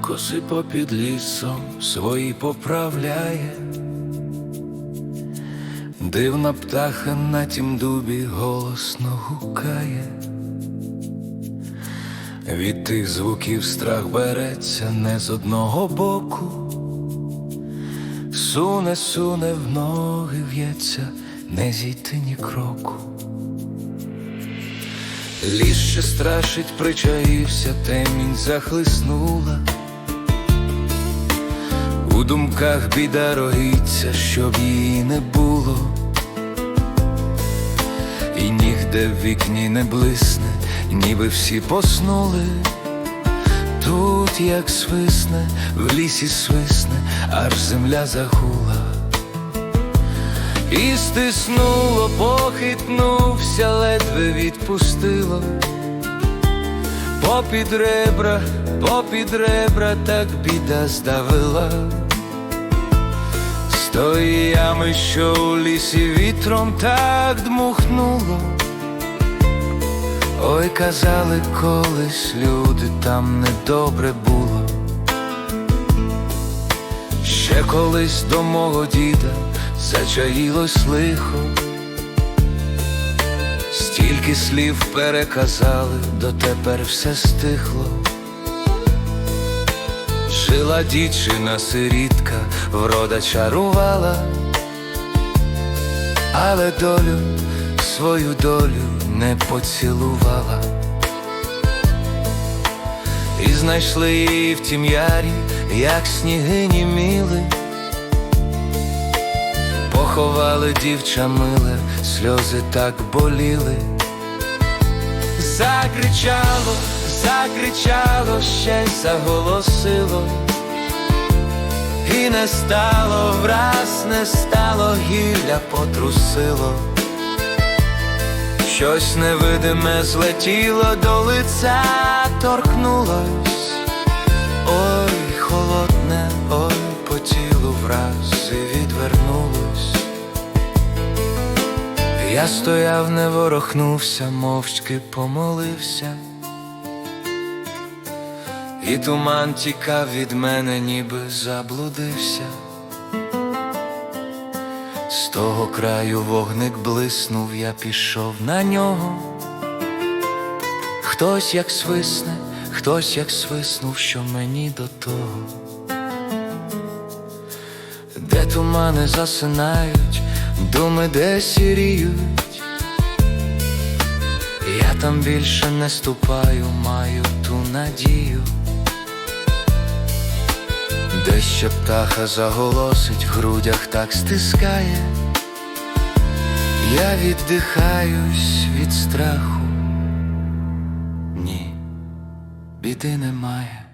коси попід лісом свої поправляє. Дивна птаха на тім дубі голосно гукає. Від тих звуків страх береться не з одного боку. Суне, суне в ноги в'ється, не зійти ні кроку. Ліс ще страшить, причаївся, темінь захлиснула. У думках біда роїться, щоб її не було, і нігде в вікні не блисне, ніби всі поснули. Тут, як свисне, в лісі свисне, аж земля загула. І стиснуло, похитнувся, ледве відпустило. Попід ребра, попід ребра, так біда здавила. З тої ями, що у лісі вітром так дмухнуло. Ой, казали колись люди, там недобре було. Ще колись до мого діда зачаїлось лихо, стільки слів переказали, дотепер все стихло. Жила дівчина сирітка, врода чарувала, але долю, свою долю не поцілувала. І знайшли її в тім ярі, як сніги німіли. Поховали дівча миле, сльози так боліли. Закричало, закричало, ще й заголосило. І не стало, враз не стало, гілля потрусило. Щось невидиме злетіло до лиця, торкнулось. Ой, Стояв, не ворохнувся, мовчки помолився. І туман тікав від мене, ніби заблудився. З того краю вогник блиснув, я пішов на нього. Хтось як свисне, хтось як свиснув, що мені до того. Де тумани засинають, думи де сіріють. Я там більше не ступаю, маю ту надію. Де ще птаха заголосить, в грудях так стискає, я віддихаюсь від страху, ні, біди немає.